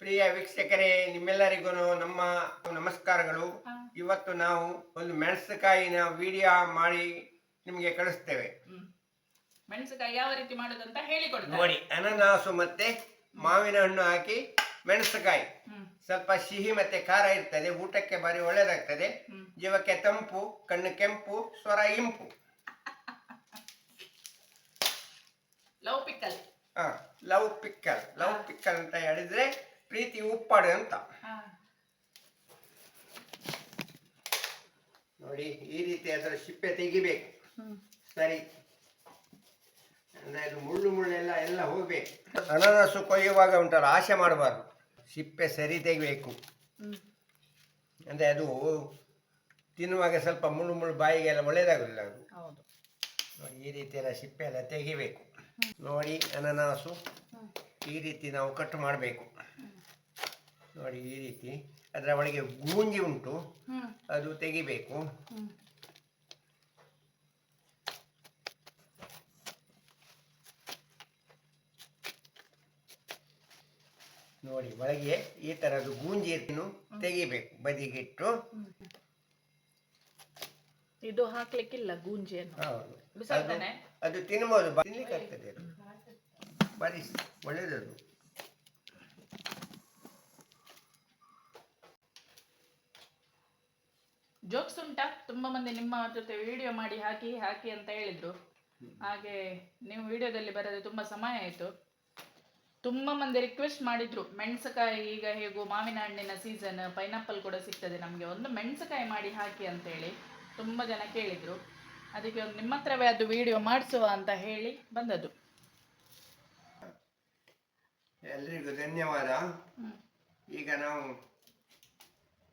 ಪ್ರಿಯ ವೀಕ್ಷಕರೇ ನಿಮ್ಮೆಲ್ಲರಿಗೂ ನಮ್ಮ ನಮಸ್ಕಾರಗಳು. ಇವತ್ತು ನಾವು ಒಂದು ಮೆಣಸಿನಕಾಯಿನ ವಿಡಿಯೋ ಮಾಡಿ ನಿಮಗೆ ಕಳಿಸ್ತೇವೆ. ಮೆಣಸಿನಕಾಯಿ ಯಾವ ರೀತಿ ಮಾಡೋದಂತ ಹೇಳಿಕೊಡ್ತಾರೆ ನೋಡಿ ಅನನಾಸು ಮತ್ತೆ ಮಾವಿನ ಹಣ್ಣು ಹಾಕಿ ಮೆಣಸಿನಕಾಯಿ. ಸ್ವಲ್ಪ ಸಿಹಿ ಮತ್ತೆ ಖಾರ ಇರ್ತದೆ ಊಟಕ್ಕೆ ಬಾರಿ ಒಳ್ಳೇದಾಗ್ತದೆ. ಜೀವಕ್ಕೆ ತಂಪು ಕಣ್ಣು ಕೆಂಪು ಸ್ವರ ಇಂಪು. Love pickle. ಆ, ಲವ್ ಪಿಕ್ಕಲ್. ಲವ್ ಪಿಕ್ಕಲ್ ಅಂತ ಹೇಳಿದ್ರೆ ಪ್ರೀತಿ ಉಪ್ಪಾಡೆ ಅಂತ. ನೋಡಿ ಈ ರೀತಿ ಅದರ ಸಿಪ್ಪೆ ತೆಗಿಬೇಕು. ಸರಿ. ಅಂದ್ರೆ ಅದು ಮುಳ್ಳು ಮುಳ್ಳೆಲ್ಲ ಎಲ್ಲ ಹೋಗ್ಬೇಕು. ಅನಾನಸು ಕೊಯ್ಯುವಾಗ ಉಂಟಲ್ಲ ಆಸೆ ಮಾಡಬಾರ್ದು. ಸಿಪ್ಪೆ ಸರಿ ತೆಗಿಬೇಕು. ಅಂದ್ರೆ ಅದು ತಿನ್ನುವಾಗ ಸ್ವಲ್ಪ ಮುಳ್ಳು ಮುಳ್ಳು ಬಾಯಿಗೆಲ್ಲ ಒಳ್ಳೇದಾಗಲಿಲ್ಲ ಅದು. ನೋಡಿ ಈ ರೀತಿ ಎಲ್ಲ ಸಿಪ್ಪೆ ಎಲ್ಲ ತೆಗಿಬೇಕು ನೋಡಿ ಅನನಾಸು ಈ ರೀತಿ ನಾವು ಕಟ್ ಮಾಡಬೇಕು. ನೋಡಿ ಈ ರೀತಿ. ಅದರ ಒಳಗೆ ಗೂಂಜಿ ಉಂಟು. ಅದು ತೆಗಿಬೇಕು. ನೋಡಿ ಒಳಗೆ ಈ ತರದ್ದು ಗೂಂಜಿಯನ್ನು ತೆಗಿಬೇಕು ಬದಿಗಿಟ್ಟು. ಇದು ಹಾಕ್ಲಿಕ್ಕಿಲ್ಲ ಗೂಂಜಿಯನ್ನು. ಹೌದು. ಅದು ತಿನ್ಬೋದು ತಿನ್ಲಿಕ್ಕೆ ಆಗ್ತದೆ ಬರಿಸಿ ಬಾರಿ ಒಳ್ಳೇದದು ಜೋಕ್ಸ್ ಉಂಟಾ? ತುಂಬಾ ಮಂದಿ ನಿಮ್ಮ ಜೊತೆ ವಿಡಿಯೋ ಮಾಡಿ ಹಾಕಿ ಹಾಕಿ ಅಂತ ಹೇಳಿದ್ರು. ಹಾಗೆ ನೀವು ವಿಡಿಯೋದಲ್ಲಿ ಬರದೆ ತುಂಬಾ ಸಮಯ ಆಯ್ತು. ತುಂಬಾ ಮಂದಿ ರಿಕ್ವೆಸ್ಟ್ ಮಾಡಿದ್ರು. ಮೆಣಸಕಾಯಿ ಈಗ ಹೇಗೂ ಮಾವಿನ ಹಣ್ಣಿನ ಸೀಸನ್ ಪೈನಾಪಲ್ ಕೂಡ ಸಿಗ್ತದೆ ನಮಗೆ. ಒಂದು ಮೆಣಸಕಾಯಿ ಮಾಡಿ ಹಾಕಿ ಅಂತ ಹೇಳಿ ತುಂಬಾ ಜನ ಕೇಳಿದ್ರು. ಅದಕ್ಕೆ ಒಂದು ನಿಮ್ಮ ಹತ್ರವೇ ಅದು ವಿಡಿಯೋ ಮಾಡಿಸುವ ಅಂತ ಹೇಳಿ ಬಂದದ್ದು. ಎಲ್ರಿಗೂ ಧನ್ಯವಾದ. ಈಗ ನಾವು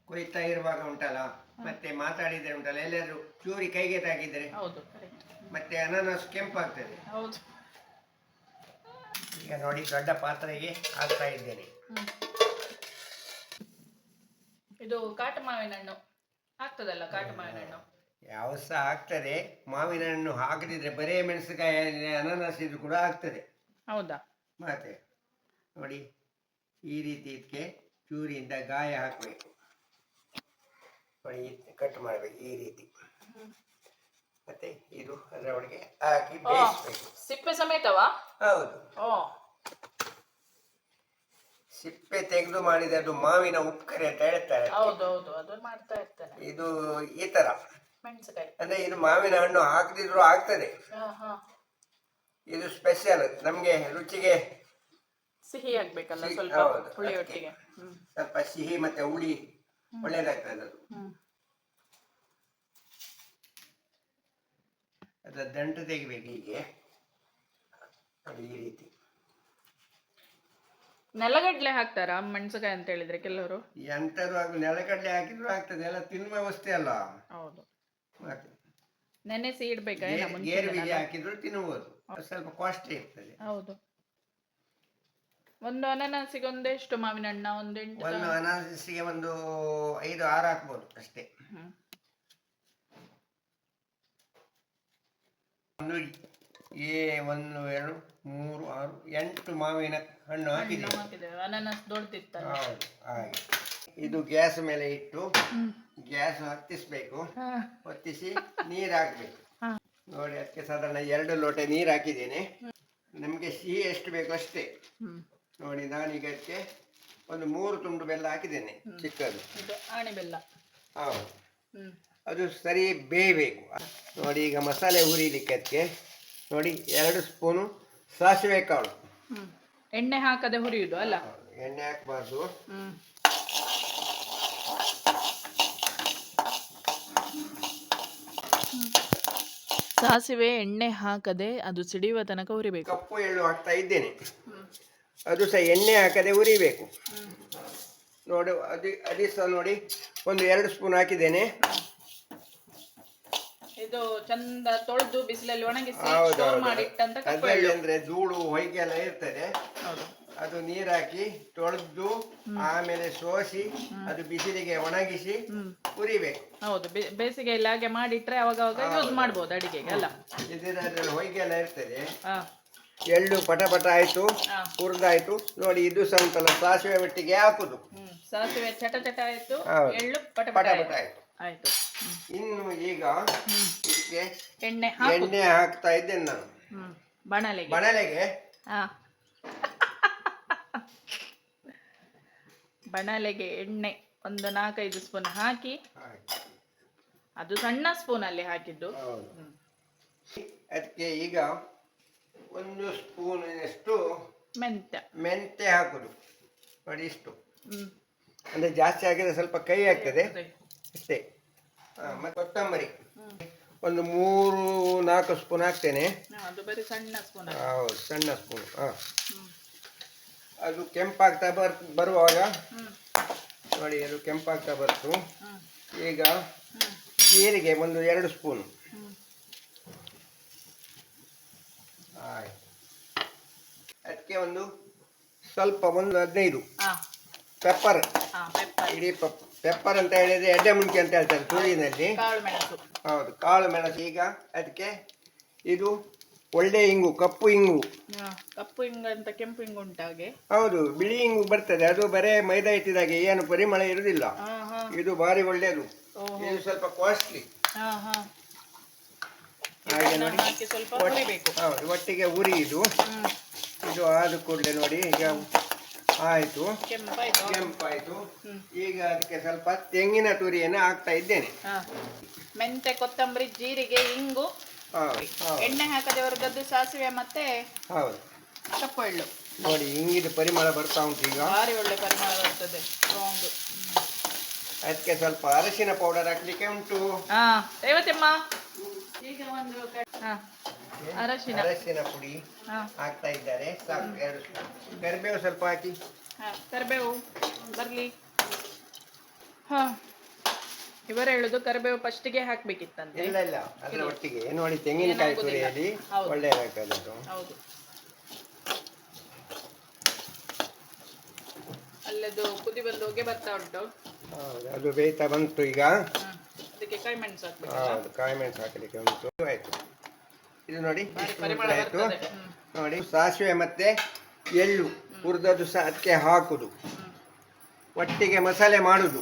ಕೊಯ್ತಾ ಇರುವಾಗ ಉಂಟಲ್ಲ? ಮತ್ತೆ ಮಾತಾಡಿದ್ರೆ ಉಂಟಲ್ಲ? ಎಲ್ಲಾದ್ರೂ ಚೂರಿ ಕೈಗೆ ತಾಗಿದ್ರೆ? ಹೌದು. ಮತ್ತೆ ಅನಾನಸ್ ಕೆಂಪಾಗ್ತದೆ. ಹೌದು. ಈಗ ನೋಡಿ ದೊಡ್ಡ ಪಾತ್ರೆಗೆ ಹಾಕ್ತಾ ಇದ್ದೇನೆ. ಹ್ಮ್. ಇದು ಕಾಟು ಮಾವಿನ ಹಣ್ಣು. ಆಗ್ತದಲ್ಲ ಕಾಟು ಮಾವಿನ ಹಣ್ಣು? ಯಾವ ಸಹ ಆಗ್ತದೆ. ಮಾವಿನ ಹಣ್ಣು ಹಾಕದಿದ್ರೆ ಬರೇ ಮೆಣಸಿನಕಾಯಿ ಅನಾನಸ್ ಇದು ಕೂಡ ಆಗ್ತದೆ. ಹೌದಾ? ಮತ್ತೆ ನೋಡಿ ಈ ರೀತಿ ಇದಕ್ಕೆ ಚೂರಿಯಿಂದ ಗಾಯ ಹಾಕಬೇಕು. ನೋಡಿ ಕಟ್ ಮಾಡಬೇಕು ಈ ರೀತಿ. ಮತ್ತೆ ಇದು ಅದರ ಒಳಗೆ ಹಾಕಿ ಬೇಯಿಸಬೇಕು. ಸಿಪ್ಪೆ ಸಮೇತವಾ? ಹೌದು. ಸಿಪ್ಪೆ ತೆಗೆದು ಮಾಡಿದ ಅದು ಮಾವಿನ ಉಪ್ಕರೆ ಅಂತ ಹೇಳ್ತಾರೆ ಅದು ಮಾಡ್ತಾ ಇದು ಈ ತರ. ಮೆಣಸಿನಕಾಯಿ. ಅಂದ್ರೆ ಇದು ಮಾವಿನ ಹಣ್ಣು ಹಾಕದಿದ್ರು ಆಗ್ತದೆ. ಇದು ಸ್ಪೆಷಲ್ ನಮ್ಗೆ ರುಚಿಗೆ ಸಿಹಿ ಆಗ್ಬೇಕಲ್ಲ ಸ್ವಲ್ಪ ಹುಳಿ ಒಟ್ಟಿಗೆ ಸ್ವಲ್ಪ ಸಿಹಿ ಮತ್ತೆ ಹುಳಿ ಒಳ್ಳೇದಾಗ್ತದೆ ಅದು. ಹ್ಮ್. ಅದರ ದಂಟು ತೆಗಿಬೇಕು ಹೀಗೆ. ನೋಡಿ ಈ ರೀತಿ. ನೆಲಗಡ್ಲೆ ಹಾಕ್ತಾರಾ ಮೆಣಸುಕಾಯಿ ಅಂತ ಹೇಳಿದ್ರೆ ಕೆಲವರು? ಎಂಥದ್ದು ನೆಲಗಡ್ಲೆ ನೆಲಗಡಲೆ ಹಾಕಿದ್ರು ಆಗ್ತದೆ ಎಲ್ಲ ತಿನ್ನುವ ವ್ಯವಸ್ಥೆ ಅಲ್ಲ. ಹೌದು. ಮತ್ತೆ ನೆನೆಸಿ ಇಡ್ಬೇಕಾ ಗೇರು ಬೀಜ ಮುಂಚೆ ಹಾಕಿದ್ರು ತಿನ್ನಬಹುದು ಸ್ವಲ್ಪ ಕಾಸ್ಟ್ಲಿ ಇರ್ತದೆ. ಹೌದು. ಒಂದು ಅನನಾಸಿಗೆ ಒಂದೆಷ್ಟು ಮಾವಿನ ಹಣ್ಣ ಒಂದೆಂಟು ಅನಾನಸ್ ಒಂದು ಅನಾನಸಿಗೆ ಒಂದು ಐದು ಆರು ಹಾಕ್ಬೋದು ಅಷ್ಟೇ. ಹ್ಮ್. ಒಂದು ಏ ಒಂದು ಎರಡು ಮೂರು ಆರು ಎಂಟು ಮಾವಿನ ಹಣ್ಣು ಹಾಕಿದೆ ಹಣ್ಣು ಹಾಕಿದ್ದೇವೆ. ಅನನಾಸ್ ದೊಡ್ಡದಿತ್ತಲ್ಲ ಹೌದು ಹಾಗೆ. ಇದು ಗ್ಯಾಸ್ ಮೇಲೆ ಇಟ್ಟು ಗ್ಯಾಸ್ ಹತ್ತಿಸ್ಬೇಕು ಹೊತ್ತಿಸಿ ನೀರು ಹಾಕ್ಬೇಕು. ಹಾ. ನೋಡಿ ಅದಕ್ಕೆ ಸಾಧಾರಣ ಎರಡು ಲೋಟ ನೀರು ಹಾಕಿದ್ದೇನೆ. ನಮಗೆ ಸಿಹಿ ಎಷ್ಟು ಬೇಕು ಅಷ್ಟೇ. ಹ್ಮ್. ನೋಡಿ ನಾನೀಗ ಅದಕ್ಕೆ ಒಂದು ಮೂರು ತುಂಡು ಬೆಲ್ಲ ಹಾಕಿದ್ದೇನೆ ಚಿಕ್ಕದು. ಇದು ಆಣಿ ಬೆಲ್ಲ. ಹೌದು. ಹ್ಮ್. ಅದು ಸರಿ ಬೇಯಬೇಕು. ನೋಡಿ ಈಗ ಮಸಾಲೆ ಹುರಿಲಿಕ್ಕೆ ಅದಕ್ಕೆ ನೋಡಿ ಎರಡು ಸ್ಪೂನು ಸಾಸಿವೆ ಕಾಳು. ಹ್ಮ್. ಎಣ್ಣೆ ಹಾಕದೆ ಹುರಿಯುದು ಅಲ್ಲ? ಎಣ್ಣೆ ಹಾಕಬಾರ್ದು. ಹ್ಮ್. ಸಾಸಿವೆ ಎಣ್ಣೆ ಹಾಕದೆ ಅದು ಸಿಡಿಯುವ ತನಕ ಹುರಿಬೇಕು. ಕಪ್ಪು ಎಳ್ಳು ಹಾಕ್ತಾ ಇದ್ದೇನೆ. ಅದು ಸಹ ಎಣ್ಣೆ ಹಾಕದೆ ಉರಿಬೇಕು. ನೋಡಿ ಅದು ಅದೇ ಸಹ ನೋಡಿ ಒಂದು ಎರಡು ಸ್ಪೂನ್ ಹಾಕಿದ್ದೇನೆ. ಇದು ಚಂದ ತೊಳೆದು ಬಿಸಿಲಲ್ಲಿ ಒಣಗಿಸಿ ಸ್ಟೋರ್ ಮಾಡಿ ಇಟ್ಟಂತ ಕಪ್ಪು ಅದರಲ್ಲಿ ಅಂದ್ರೆ ಧೂಳು ಹೊಯ್ಗೆ ಎಲ್ಲ ಇರ್ತದೆ. ಅದು ನೀರಾಕಿ ಹಾಕಿ ತೊಳೆದು ಆಮೇಲೆ ಸೋಸಿ ಅದು ಬಿಸಿಲಿಗೆ ಒಣಗಿಸಿ ಉರಿಬೇಕು. ಹೌದು ಬೇಸಿಗೆಯಲ್ಲಿ ಹಾಗೆ ಮಾಡಿಟ್ರೆ ಅವಾಗ ಅವಾಗ ಯೂಸ್ ಮಾಡ್ಬೋದು ಅಡಿಗೆಗೆ ಅಲ್ಲ? ಇದರಲ್ಲಿ ಹೊಯ್ಗೆ ಎಲ್ಲ ಇರ್ತದೆ. ಹಾ. ಎಳ್ಳು ಪಟ ಪಟ ಆಯ್ತು ಹುರಿದಾಯ್ತು ನೋಡಿ ಇದು ಸಹ ಉಂಟಲ್ಲ ಸಾಸಿವೆ ಒಟ್ಟಿಗೆ ಹಾಕುದು. ಸಾಸಿವೆ ಚಟ ಚಟ ಆಯ್ತು ಹೌದು. ಎಳ್ಳು ಪಟ ಪಟ ಪಟ ಪಟ ಆಯ್ತು. ಆಯ್ತು. ಇನ್ನು ಈಗ ಇದಕ್ಕೆ ಎಣ್ಣೆ ಹಾಕು. ಎಣ್ಣೆ ಹಾಕ್ತಾ ಇದ್ದೇನೆ ನಾನು. ಹ್ಮ್ ಬಣಲೆಗೆ. ಬಣಲೆಗೆ? ಹಾ. ಬಣಲೆಗೆ ಎಣ್ಣೆ ಒಂದು ನಾಲ್ಕೈದು ಸ್ಪೂನ್ ಹಾಕಿ. ಅದು ಸಣ್ಣ ಸ್ಪೂನ್ ಅಲ್ಲಿ ಹಾಕಿದ್ದು. ಹೌದು. ಅದಕ್ಕೆ ಈಗ ಒಂದು ಸ್ಪೂನಿನಷ್ಟು ಮೆಂತ್ಯ. ಮೆಂತ್ಯ ಹಾಕುದು. ನೋಡಿ ಇಷ್ಟು. ಹ್ಮ್. ಅಂದ್ರೆ ಜಾಸ್ತಿ ಹಾಕಿದ್ರೆ ಸ್ವಲ್ಪ ಕೈ ಆಗ್ತದೆ. ಅಷ್ಟೇ. ಹಾಂ ಮತ್ತೆ ಕೊತ್ತಂಬರಿ. ಹ್ಮ್. ಒಂದು ಮೂರು ನಾಲ್ಕು ಸ್ಪೂನ್ ಹಾಕ್ತೇನೆ. ಹಾ, ಅದು ಬರೀ ಸಣ್ಣ ಸ್ಪೂನ್ ಹೌದು ಸಣ್ಣ ಸ್ಪೂನ್. ಹಾಂ. ಹ್ಮ್. ಅದು ಕೆಂಪಾಗ್ತಾ ಬರ್ ಬರುವಾಗ ಹ್ಮ್. ನೋಡಿ ಅದು ಕೆಂಪಾಗ್ತಾ ಬರ್ತು. ಹ್ಮ್. ಈಗ ಹ್ಮ್. ಜೀರಿಗೆ ಒಂದು ಎರಡು ಸ್ಪೂನ್ ಹ್ಮ್ ಆಯ್ತು ಅದಕ್ಕೆ ಒಂದು ಸ್ವಲ್ಪ ಒಂದು ಹದಿನೈದು. ಪೆಪ್ಪರ್ ಇಡೀ ಪೆಪ್ ಪೆಪ್ಪರ್ ಅಂತ ಹೇಳಿದ್ರೆ ಎಡ್ಡೆ ಮುಂಚೆ ಅಂತ ಹೇಳ್ತಾರೆ ತುಳಿನಲ್ಲಿ ಕಾಳು ಮೆಣಸು. ಹೌದು ಕಾಳು ಮೆಣಸು. ಈಗ ಅದಕ್ಕೆ ಇದು ಒಳ್ಳೆ ಇಂಗು ಕಪ್ಪು ಇಂಗು. ಕಪ್ಪು ಇಂಗು ಅಂತ ಕೆಂಪು ಇಂಗು ಉಂಟಾಗೆ ಹೌದು ಬಿಳಿ ಇಂಗು ಬರ್ತದೆ. ಅದು ಬರೇ ಮೈದಾ ಇಟ್ಟಿದಾಗೆ ಏನು ಪರಿಮಳ ಇರುವುದಿಲ್ಲ. ಹಾ ಇದು ಭಾರಿ ಒಳ್ಳೆಯದು. ಇದು ಸ್ವಲ್ಪ ಕಾಸ್ಟ್ಲಿ ಹಾಗೆ ನೋಡಿ. ಸ್ವಲ್ಪ ಹುರಿಬೇಕು. ಹೌದು ಒಟ್ಟಿಗೆ ಉರಿ ಇದು. ಇದು ಆದ ಕೂಡಲೇ ನೋಡಿ ಈಗ ಆಯಿತು. ಕೆಂಪಾಯ್ತು. ಕೆಂಪಾಯಿತು. ಈಗ ಅದಕ್ಕೆ ಸ್ವಲ್ಪ ತೆಂಗಿನ ತುರಿಯನ್ನು ಹಾಕ್ತಾ ಇದ್ದೇನೆ. ಹಾ. ಮೆಂತೆ ಕೊತ್ತಂಬರಿ ಜೀರಿಗೆ ಇಂಗು ಎಣ್ಣೆ ಹಾಕದೆ ಹೊರಗದ್ದು ಸಾಸಿವೆ ಮತ್ತೆ ಹೌದು. ಕಪ್ಪು ಎಳ್ಳು. ನೋಡಿ ಹಿಂಗಿದ ಪರಿಮಳ ಬರ್ತಾ ಉಂಟು ಈಗ. ಭಾರಿ ಒಳ್ಳೆ ಪರಿಮಳ ಬರ್ತದೆ ಸ್ಟ್ರಾಂಗ್ ಅದಕ್ಕೆ ಸ್ವಲ್ಪ ಅರಶಿನ ಪೌಡರ್ ಹಾಕ್ಲಿಕ್ಕೆ ಉಂಟು. ಹಾ ದೇವತೆಮ್ಮ ಈಗ ಒಂದು ಅರಶಿನ. ಅರಶಿನ ಪುಡಿ ಹಾ. ಹಾಕ್ತಾ ಇದ್ದಾರೆ. ಸಾಕು ಎರಡು ಸ್ಪೂನ್. ಕರಿಬೇವು ಸ್ವಲ್ಪ ಹಾಕಿ. ಹಾ ಕರಿಬೇವು ಬರ್ಲಿ. ಹಾ ಇವರು ಹೇಳುದು ಕರಿಬೇವು ಫಸ್ಟಿಗೆ ಹಾಕ್ಬೇಕಿತ್ತಂತೆ. ಇಲ್ಲ ಇಲ್ಲ ಅದರ ಒಟ್ಟಿಗೆ. ನೋಡಿ ತೆಂಗಿನಕಾಯಿ ಏನಾಗುದಿಲ್ಲ. ತುರಿಯಲ್ಲಿ ಹೌದು. ಒಳ್ಳೆಯದಾಗ್ತದೆ ಅದು. ಹೌದು. ಅಲ್ಲದು ಕುದಿ ಬಂದು ಹೊಗೆ ಬರ್ತಾ ಉಂಟು. ಹೌದು ಅದು ಬೇಯ್ತಾ ಬಂತು ಈಗ. ಹ್ಮ್ ಅದಕ್ಕೆ ಕಾಯಿ ಮೆಣಸು ಹಾಕ್ಬೇಕು ಹೌದು ಕಾಯಿ ಮೆಣಸು ಹಾಕಲಿಕ್ಕೆ ಉಂಟು. ಆಯ್ತು. ಇದು ನೋಡಿ ಆಯಿತು. ನೋಡಿ ಸಾಸಿವೆ ಮತ್ತೆ ಎಳ್ಳು ಹುರಿದದ್ದು ಸಹ ಅದಕ್ಕೆ ಹಾಕುದು. ಒಟ್ಟಿಗೆ ಮಸಾಲೆ ಮಾಡುದು.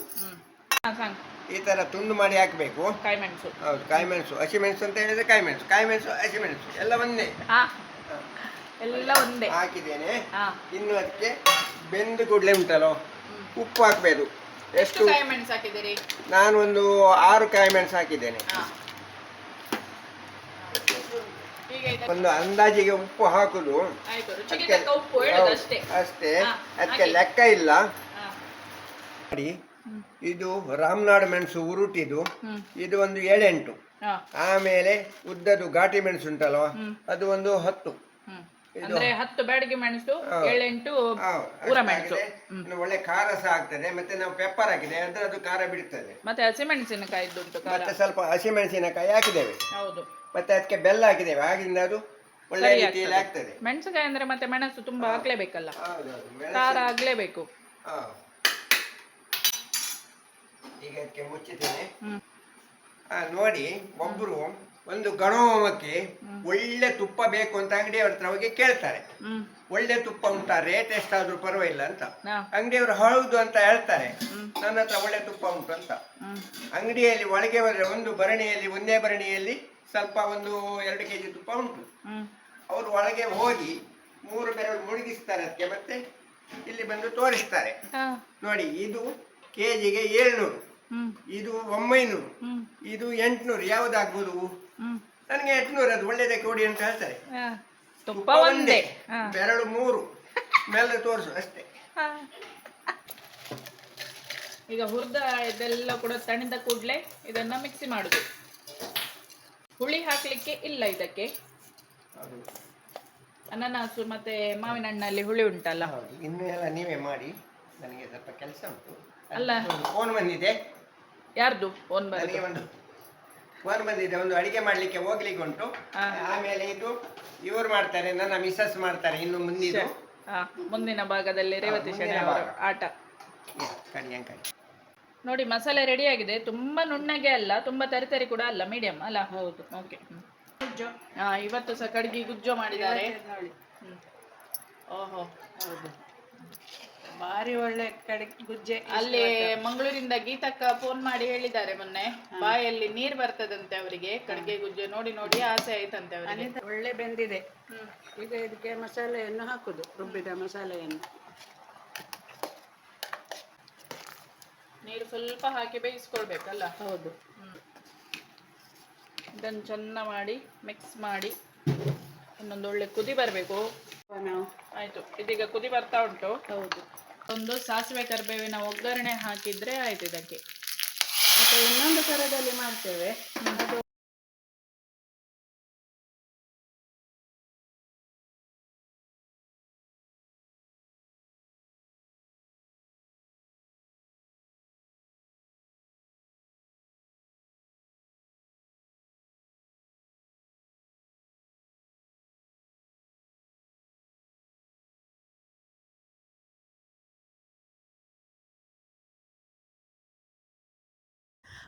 ಈ ತರ ತುಂಡು ಮಾಡಿ ಹಾಕಬೇಕು. ಕಾಯಿ ಮೆಣಸು ಹೌದು ಕಾಯಿಮೆಣಸು. ಹಸಿಮೆಣಸು ಅಂತ ಹೇಳಿದ್ರೆ ಕಾಯಿಮೆಣಸು. ಕಾಯಿಮೆಣಸು ಕಾಯಿ ಮೆಣಸು ಹಸಿಮೆಣಸು ಎಲ್ಲ ಒಂದೇ. ಎಲ್ಲ ಒಂದೇ. ಹಾಕಿದ್ದೇನೆ. ಇನ್ನು ಅದಕ್ಕೆ ಬೆಂದು ಕೂಡಲೇ ಉಂಟಲ್ಲೋ? ಉಪ್ಪು ಹಾಕಬೇಕು. ಎಷ್ಟು ನಾನು ಒಂದು ಆರು ಕಾಯಿಮೆಣಸು ಹಾಕಿದ್ದೇನೆ ಹಾ ಈಗ ಇದಕ್ಕೆ ಒಂದು ಅಂದಾಜಿಗೆ ಉಪ್ಪು ಹಾಕುದು. ಆಯ್ತು ರುಚಿಗೆ ಅದಕ್ಕೆ ತಕ್ಕ ಉಪ್ಪು ಹೇಳುದು ಅಷ್ಟೇ. ಅಷ್ಟೇ. ಹಾ, ಅದಕ್ಕೆ. ಲೆಕ್ಕ ಇಲ್ಲ. ಹಾ. ನೋಡಿ ಇದು ರಾಮನಾಡು ಮೆಣಸು ಉರುಟಿದು ಹ್ಮ್. ಇದು ಒಂದು ಏಳೆಂಟು. ಹಾ. ಆಮೇಲೆ ಉದ್ದದು ಘಾಟಿ ಮೆಣಸು ಉಂಟಲ್ವ? ಅದು ಒಂದು ಹತ್ತು. ಅಂದ್ರೆ ಹತ್ತು ಬ್ಯಾಡಿಗೆ ಮೆಣಸು. ಏಳೆಂಟು ಊರ ಮೆಣಸು. ಇನ್ನು ಒಳ್ಳೆ ಖಾರ ಸಹ ಆಗ್ತದೆ. ಮತ್ತೆ ನಾವು ಪೆಪ್ಪರ್ ಹಾಕಿದೆ ಅಂದ್ರೆ ಅದು ಖಾರ ಬಿಡ್ತದೆ. ಮತ್ತೆ ಹಸಿಮೆಣಸಿನಕಾಯಿ ಉಂಟು ಖಾರ. ಮತ್ತೆ ಸ್ವಲ್ಪ ಹಸಿಮೆಣಸಿನಕಾಯಿ ಹಾಕಿದ್ದೇವೆ. ಹೌದು. ಮತ್ತೆ ಅದಕ್ಕೆ ಬೆಲ್ಲ ಹಾಕಿದ್ದೇವೆ. ಆಗಿಂದ ಅದು ಒಳ್ಳೆ ರೀತಿಯಲ್ಲಿ ಆಗ್ತದೆ. ಮೆಣಸಿನಕಾಯಿ ಮೆಣಸುಕಾಯಿ ಅಂದ್ರೆ ಮತ್ತೆ ಮೆಣಸು ತುಂಬಾ ಹಾಕ್ಲೇಬೇಕಲ್ಲ? ಖಾರ ಆಗ್ಲೇಬೇಕು. ಈಗ ಅದಕ್ಕೆ ಮುಚ್ಚಿದ್ದೇನೆ. ನೋಡಿ ಒಬ್ರು ಒಂದು ಗಣೋಮಕ್ಕೆ ಒಳ್ಳೆ ತುಪ್ಪ ಬೇಕು ಅಂತ ಅಂಗಡಿಯವ್ರ ಹತ್ರ ಹೋಗಿ ಕೇಳ್ತಾರೆ. ಒಳ್ಳೆ ತುಪ್ಪ ಉಂಟಾ? ರೇಟ್ ಎಷ್ಟಾದ್ರೂ ಪರವಾಗಿಲ್ಲ ಅಂತ. ಅಂಗಡಿಯವರು ಹೌದು ಅಂತ ಹೇಳ್ತಾರೆ. ನನ್ನ ಹತ್ರ ಒಳ್ಳೆ ತುಪ್ಪ ಉಂಟು ಅಂತ. ಅಂಗಡಿಯಲ್ಲಿ ಒಳಗೆ ಹೋದ್ರೆ ಒಂದು ಭರಣಿಯಲ್ಲಿ ಒಂದೇ ಭರಣಿಯಲ್ಲಿ ಸ್ವಲ್ಪ ಒಂದು ಎರಡು ಕೆಜಿ ತುಪ್ಪ ಉಂಟು. ಅವರು ಒಳಗೆ ಹೋಗಿ ಮೂರು ಬೆರಳು ಮುಳುಗಿಸ್ತಾರೆ ಅದಕ್ಕೆ ಮತ್ತೆ ಇಲ್ಲಿ ಬಂದು ತೋರಿಸ್ತಾರೆ. ನೋಡಿ ಇದು ಕೆಜಿಗೆ ಏಳ್ನೂರು. ಇದು ಒಂಬೈನೂರು. ಇದು ಎಂಟುನೂರು. ಯಾವ್ದಾಗ್ಬೋದು? ನನಗೆ ಎಂಟುನೂರು ಅದು ಒಳ್ಳೇದೇ ಕೊಡಿ ಅಂತ ಹೇಳ್ತಾರೆ. ತುಪ್ಪ ಒಂದೇ. ಬೆರಳು ಮೂರು. ಮೇಲೆ ತೋರಿಸು ಅಷ್ಟೇ. ಈಗ ಹುರಿದ ಇದೆಲ್ಲ ಕೂಡ ತಣಿದ ಕೂಡಲೇ ಇದನ್ನ ಮಿಕ್ಸಿ ಮಾಡುದು. ಹುಳಿ ಹಾಕ್ಲಿಕ್ಕೆ ಇಲ್ಲ ಇದಕ್ಕೆ. ಅನನಾಸು ಮತ್ತೆ ಮಾವಿನ ಹಣ್ಣಲ್ಲಿ ಹುಳಿ ಉಂಟಲ್ಲ. ಹೌದು ಇನ್ನು ಎಲ್ಲ ನೀವೇ ಮಾಡಿ. ನನಗೆ ಸ್ವಲ್ಪ ಕೆಲಸ ಉಂಟು. ಅಲ್ಲ. ಫೋನ್ ಬಂದಿದೆ. ಯಾರ್ದು ಫೋನ್ ಬಂದಿದೆ ಒಂದು ಫೋನ್ ಬಂದಿದೆ ಒಂದು ಅಡಿಗೆ ಮಾಡ್ಲಿಕ್ಕೆ ಹೋಗ್ಲಿಕ್ಕೆ ಉಂಟು. ಹಾ. ಆಮೇಲೆ ಇದು ಇವ್ರು ಮಾಡ್ತಾರೆ ನನ್ನ ಮಿಸಸ್ ಮಾಡ್ತಾರೆ ಇನ್ನು ಮುಂದಿನ ಆ, ಮುಂದಿನ ಭಾಗದಲ್ಲಿ ರೇವತಿ ಅವರ ಆಟ. ನೋಡಿ ಮಸಾಲೆ ರೆಡಿ ಆಗಿದೆ. ತುಂಬಾ ನುಣ್ಣಗೆ ಅಲ್ಲ ತುಂಬಾ ತರಿತರಿ ಕೂಡ ಅಲ್ಲ ಮೀಡಿಯಂ ಅಲ್ಲ? ಹೌದು ಓಕೆ ಹಾ ಇವತ್ತು ಸಹ ಕಡ್ಗಿ ಗುಜ್ಜು ಮಾಡಿದ್ದಾರೆ. ಹ್ಮ್. ಓಹೋ ಹೌದು. ಭಾರಿ ಒಳ್ಳೆ ಕಡೆ ಗುಜ್ಜೆ ಅಲ್ಲಿ ಮಂಗಳೂರಿಂದ ಗೀತಕ್ಕ ಫೋನ್ ಮಾಡಿ ಹೇಳಿದ್ದಾರೆ ಮೊನ್ನೆ. ಬಾಯಲ್ಲಿ ನೀರ್ ಬರ್ತದಂತೆ ಅವರಿಗೆ. ಕಡ್ಗೆ ಗುಜ್ಜೆ ನೋಡಿ ನೋಡಿ ಆಸೆ ಆಯ್ತಂತೆ ಅವರಿಗೆ. ಒಳ್ಳೆ ಬೆಂದಿದೆ. ಈಗ ಇದಕ್ಕೆ ಮಸಾಲೆಯನ್ನು ಹಾಕುದು ರುಬ್ಬಿದ ಮಸಾಲೆಯನ್ನು. ನೀರು ಸ್ವಲ್ಪ ಹಾಕಿ ಬೇಯಿಸ್ಕೊಳ್ಬೇಕಲ್ಲ? ಹೌದು. ಇದನ್ನು ಚೆನ್ನ ಮಾಡಿ ಮಿಕ್ಸ್ ಮಾಡಿ ಇನ್ನೊಂದು ಒಳ್ಳೆ ಕುದಿ ಬರಬೇಕು. ನಾವು ಆಯ್ತು. ಇದೀಗ ಕುದಿ ಬರ್ತಾ ಉಂಟು. ಹೌದು. ಒಂದು ಸಾಸಿವೆ ಕರಿಬೇವಿನ ಒಗ್ಗರಣೆ ಹಾಕಿದ್ರೆ ಆಯ್ತು ಇದಕ್ಕೆ. ಮತ್ತೆ ಇನ್ನೊಂದು ಥರದಲ್ಲಿ ಮಾಡ್ತೇವೆ. ಅದು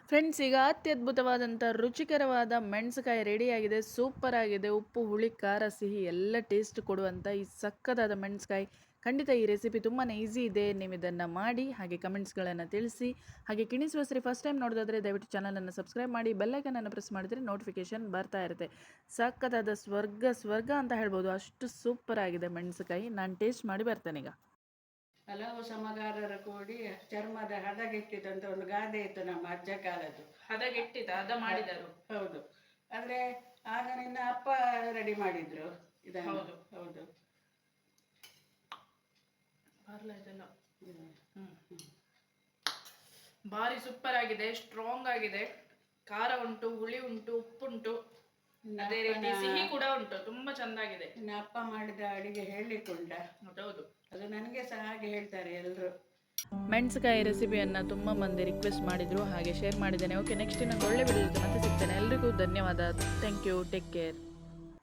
ಫ್ರೆಂಡ್ಸ್ ಈಗ ಅತ್ಯದ್ಭುತವಾದಂಥ ರುಚಿಕರವಾದ ಮೆಣಸುಕಾಯಿ ರೆಡಿಯಾಗಿದೆ. ಸೂಪರ್ ಆಗಿದೆ. ಉಪ್ಪು, ಹುಳಿ, ಖಾರ, ಸಿಹಿ ಎಲ್ಲ ಟೇಸ್ಟ್ ಕೊಡುವಂಥ ಈ ಸಕ್ಕದಾದ ಮೆಣಸುಕಾಯಿ ಖಂಡಿತ ಈ ರೆಸಿಪಿ ತುಂಬಾ ಈಸಿ ಇದೆ. ನೀವು ಇದನ್ನು ಮಾಡಿ, ಹಾಗೆ ಕಮೆಂಟ್ಸ್ಗಳನ್ನು ತಿಳಿಸಿ, ಹಾಗೆ ಕಿಣಿಸುವ ಸರಿ ಫಸ್ಟ್ ಟೈಮ್ ನೋಡೋದಾದರೆ ದಯವಿಟ್ಟು ಚಾನಲನ್ನು ಸಬ್ಸ್ಕ್ರೈಬ್ ಮಾಡಿ ಬೆಲ್ಲೈಕನನ್ನು ಪ್ರೆಸ್ ಮಾಡಿದರೆ ನೋಟಿಫಿಕೇಶನ್ ಬರ್ತಾ ಇರುತ್ತೆ. ಸಕ್ಕದಾದ ಸ್ವರ್ಗ ಸ್ವರ್ಗ ಅಂತ ಹೇಳ್ಬೋದು. ಅಷ್ಟು ಸೂಪರ್ ಆಗಿದೆ ಮೆಣಸುಕಾಯಿ ನಾನು ಟೇಸ್ಟ್ ಮಾಡಿ ಬರ್ತೇನೆ ಈಗ. ಹಲವು ಸಮಗಾರರು ಕೂಡಿ ಚರ್ಮದ ಹದಗೆಟ್ಟಿದಂತ ಒಂದು ಗಾದೆ ಇತ್ತು ನಮ್ಮ ಅಜ್ಜ ಕಾಲದ್ದು. ಹದಗೆಟ್ಟಿದ ಹದ ಮಾಡಿದರು. ಹೌದು. ಆದ್ರೆ ಆಗ ನಿನ್ನ ಅಪ್ಪ ರೆಡಿ ಮಾಡಿದ್ರು ಇದನ್ನು. ಹೌದು. ಹೌದು. ಇದೆಲ್ಲ? ಹ್ಮ್. ಭಾರಿ ಸೂಪರ್ ಆಗಿದೆ ಸ್ಟ್ರಾಂಗ್ ಆಗಿದೆ. ಖಾರ ಉಂಟು ಹುಳಿ ಉಂಟು ಉಪ್ಪುಂಟು. ಅದೇ ರೀತಿ ಸಿಹಿ ಕೂಡ ಉಂಟು ತುಂಬಾ ಚಂದಾಗಿದೆ. ನಿನ್ನ ಅಪ್ಪ ಮಾಡಿದ ಅಡಿಗೆ ಹೇಳಿಕೊಂಡ. ಹೌದು ಅದು ನನಗೆ ಸಹ ಹಾಗೆ ಹೇಳ್ತಾರೆ ಎಲ್ಲರೂ ಮೆಣಸಕಾಯಿ ರೆಸಿಪಿಯನ್ನು ತುಂಬ ಮಂದಿ ರಿಕ್ವೆಸ್ಟ್ ಮಾಡಿದರು, ಹಾಗೆ ಶೇರ್ ಮಾಡಿದ್ದೇನೆ. ಓಕೆ ನೆಕ್ಸ್ಟ್ ಇನ್ನೊಂದು ಒಳ್ಳೆ ವಿಡಿಯೋ ಮತ್ತೆ ಸಿಗ್ತೇನೆ. ಎಲ್ರಿಗೂ ಧನ್ಯವಾದ. Thank you take care